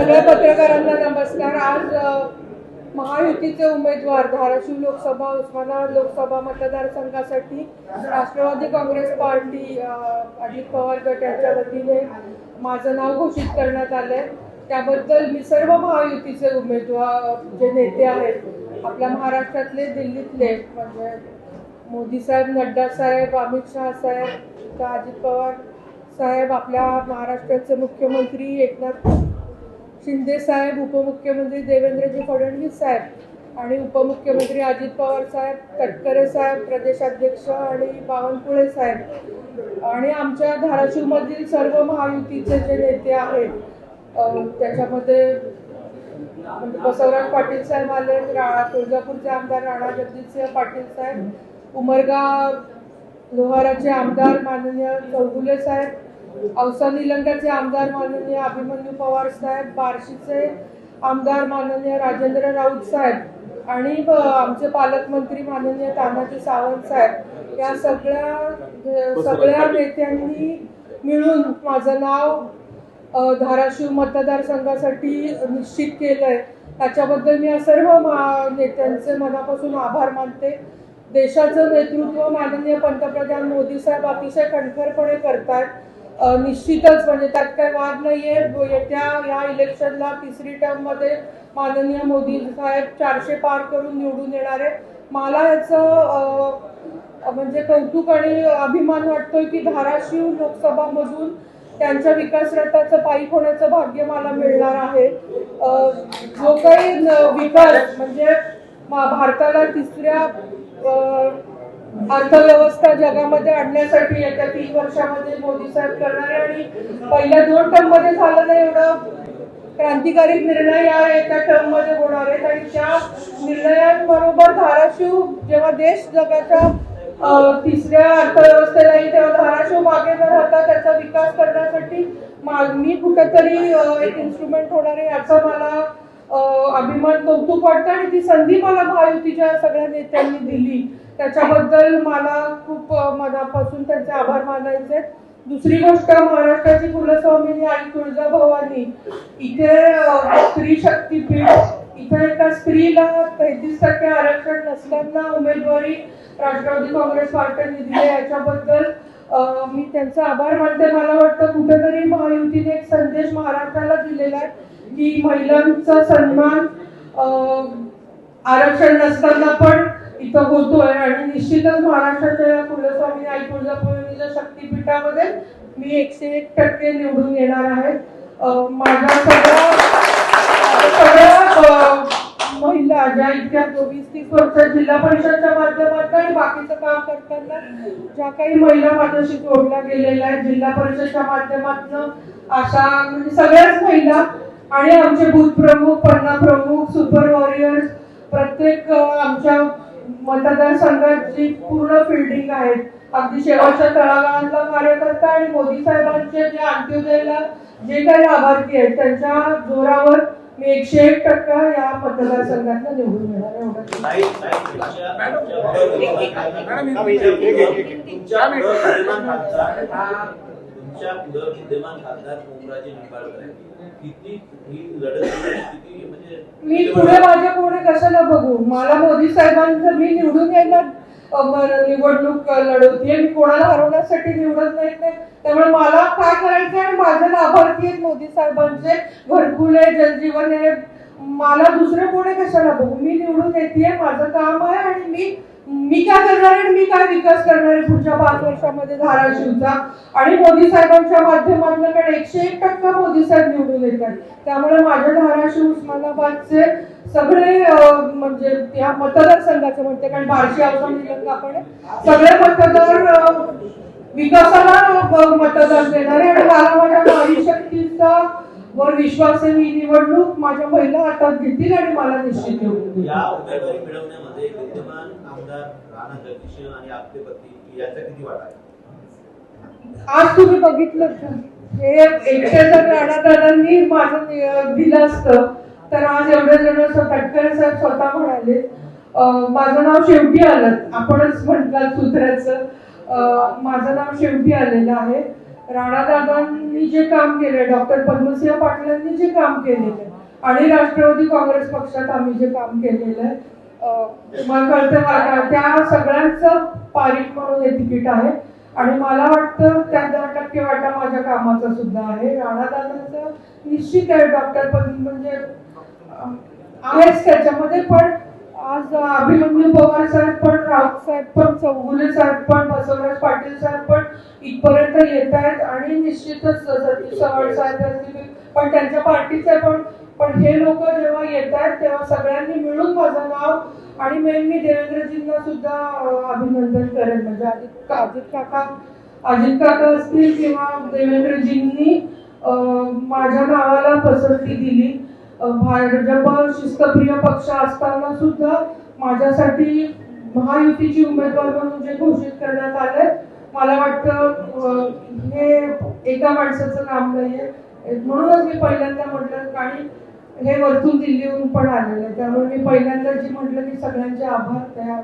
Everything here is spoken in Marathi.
सगळ्या पत्रकारांना नमस्कार. आज महायुतीचे उमेदवार धाराशिव लोकसभा उस्मानाबाद लोकसभा मतदारसंघासाठी राष्ट्रवादी काँग्रेस पार्टी अजित पवार गट यांच्या वतीने माझं नाव घोषित करण्यात आलंय. त्याबद्दल मी सर्व महायुतीचे उमेदवार जे नेते आहेत आपल्या महाराष्ट्रातले दिल्लीतले म्हणजे मोदी साहेब नड्डा साहेब अमित शहा साहेब अजित पवार साहेब आपल्या महाराष्ट्राचे मुख्यमंत्री एकनाथ शिंदे साहेब उपमुख्यमंत्री देवेंद्रजी फडणवीस साहेब आणि उपमुख्यमंत्री अजित पवार साहेब तटकरे साहेब प्रदेशाध्यक्ष आणि बावनकुळे साहेब. आणि आमच्या धाराशिवमधील सर्व महायुतीचे जे नेते आहेत त्याच्यामध्ये म्हणजे बसवराज पाटील साहेब आले राणा तुळजापूरचे आमदार राणा जगजितसिंह पाटील साहेब उमरगा लोहाराचे आमदार माननीय चौगुले साहेब औसा निलंग्याचे आमदार माननीय अभिमन्यू पवार साहेब बार्शीचे आमदार माननीय राजेंद्र राऊत साहेब आणि आमचे पालकमंत्री माननीय तानाजी सावंत साहेब. या सगळ्या सगळ्या नेत्यांनी मिळून माझं नाव धाराशिव मतदारसंघासाठी निश्चित केलंय. त्याच्याबद्दल मी या सर्व मा- नेत्यांचे मनापासून आभार मानते. देशाचं नेतृत्व माननीय पंतप्रधान मोदी साहेब अतिशय कणखरपणे करतायत. निश्चितच म्हणजे त्यात काही वाद नाहीये. येत्या या इलेक्शनला तिसरी टर्ममध्ये माननीय मोदी साहेब चारशे पार करून निवडून येणार आहे मला याचं म्हणजे कौतुक आणि अभिमान वाटतोय की धाराशिव लोकसभामधून त्यांच्या विकास रथाचं पायी होण्याचं भाग्य मला मिळणार आहे. जो काही विकास म्हणजे मा- भारताला तिसऱ्या अर्थव्यवस्था जगामध्ये आणण्यासाठी येत्या तीन वर्षामध्ये मोदी साहेब करणार आणि पहिल्या दोन टर्ममध्ये झालं नाही एवढं. क्रांतिकारी निर्णय या एका टर्ममध्ये होणार आहेत आणि त्या निर्णयांबरोबर धाराशिव जेव्हा देश जगाच्या तिसऱ्या अर्थव्यवस्थेला येईल तेव्हा धाराशिव मागे न राहता त्याचा विकास करण्यासाठी मी कुठेतरी एक इन्स्ट्रुमेंट होणार आहे याचा मला अभिमान कौतुक वाटतं आणि ती संधी मला महायुतीच्या सगळ्या नेत्यांनी दिली. त्याच्याबद्दल मला खूप मनापासून त्यांचे आभार मानायचे दुसरी गोष्ट महाराष्ट्राची कुलस्वामिनी आई तुळजाभवानी इथे स्त्री शक्तीपीठ इथे एका स्त्रीला तेहतीस टक्के आरक्षण नसताना उमेदवारी राष्ट्रवादी काँग्रेस पार्टीने दिली आहे. याच्याबद्दल मी त्यांचा आभार मानते. मला वाटतं कुठेतरी महायुतीने एक संदेश महाराष्ट्राला दिलेला आहे. की महिलांचा सन्मान आरक्षण नसताना पण इथं होतोय आणि निश्चितच महाराष्ट्राच्या या कुलस्वामी आई तुळजाभवानीच्या शक्तीपीठामध्ये मी एकशे एक टक्के निवडून येणार आहे. माझ्या सगळ्या सगळ्या महिला ज्या इतक्या चोवीस तीस वर्ष जिल्हा परिषदच्या माध्यमातून आणि बाकीचं काम करताना ज्या काही महिला माझ्याशी जोडल्या गेलेल्या आहेत जिल्हा परिषदच्या माध्यमातून अशा म्हणजे सगळ्याच महिला आणि आमचे बूथ प्रमुख पन्ना प्रमुख सुपर वॉरियर्स प्रत्येक आमच्या मतदारसंघात जी पूर्ण फिल्डिंग आहे अगदी शेवटच्या तळागाळातला कार्यकर्ता आणि मोदी साहेबांचे जे अंत्योदयला जे काही लाभार्थी आहेत त्यांच्या जोरावर मी एकशे एक टक्का या मतदारसंघात निवडून येणार ताई, तुमच्या- पुढं विद्यमान खासदार ओमराजे निंबाळकर किती ही लढत किती म्हणजे मी पुढे माझ्या पुढे कशाला बघू? मला मोदी साहेबांचं मी निवडून यायला निवडणूक लढवते मी कोणाला हरवण्यासाठी निवडत नाही नाही. त्यामुळे मला काय करायचं आणि माझे लाभार्थी आहेत मोदी साहेबांचे. भरपूर आहे जलजीवन आहे. मला दुसरे कोणी कशाला बघू? मी निवडून येते. माझं काम आहे आणि मी मी काय करणार आहे आणि मी काय विकास करणार आहे पुढच्या पाच वर्षामध्ये धाराशिवचा? आणि मोदी साहेबांच्या माध्यमातून कारण एकशे एक टक्का मोदी साहेब निवडून येतात त्यामुळे माझ्या धाराशिव उस्मानाबादचे सगळे म्हणजे या मतदारसंघाचं म्हणते कारण बार्शी औसा निलंगा पण सगळे मतदार विकासाला मतदान देणार आहे आणि मला माझ्या नारी शक्तीचा वर विश्वास आहे. मी निवडणूक माझ्या महिला हातात घेतील आणि मला निश्चित निवडून आमदार राणा जगदीश आणि आपले पती याचा किती वाटा आहे? आज तुम्ही बघितलं हे एकशे जर राणादादांनी माझं दिलं असतं तर आज एवढे जण स- तटकरे साहेब स्वतः म्हणाले माझं नाव शेवटी आलं. आपणच म्हटलं सूत्राचं. माझं नाव शेवटी आलेलं आहे. राणादादांनी जे काम केलंय डॉक्टर पद्मसिंह पाटलांनी जे काम केलेलं आहे आणि राष्ट्रवादी काँग्रेस पक्षात आम्ही जे काम केलेलं आहे अं, कळतं त्या सगळ्यांचं पारित म्हणून हे तिकीट आहे. आणि मला वाटतं त्या दहा टक्के वाटा माझ्या कामाचा सुद्धा आहे. राणादादांचं निश्चित आहे डॉक्टर पद म्हणजे आहेच त्याच्यामध्ये पण आज अभिमन्यू पवार साहेब पण राऊत साहेब पण चौगुले साहेब पण बसवराज पाटील साहेब पण इथपर्यंत येत आहेत. आणि निश्चितच सतीश चव्हाण साहेब पण त्यांच्या पार्टीचे पण पण हे लोक जेव्हा येतात तेव्हा सगळ्यांनी मिळून माझं नाव आणि मेन मी देवेंद्रजींना सुद्धा अभिनंदन करेन. म्हणजे अजित अजित काका अजित काका असतील किंवा देवेंद्रजींनी माझ्या नावाला पसंती दिली. भाजप शिस्तप्रिय पक्ष असताना सुद्धा माझ्यासाठी महायुतीची उमेदवार म्हणून जे घोषित करण्यात आले मला वाटतं हे एका माणसाचं काम नाहीये. म्हणूनच मी पहिल्यांदा म्हटलं आणि हे वरतून दिल्लीहून पण आलेलं आहे. त्यामुळे मी पहिल्यांदा जी म्हटलं की सगळ्यांचे आभार त्या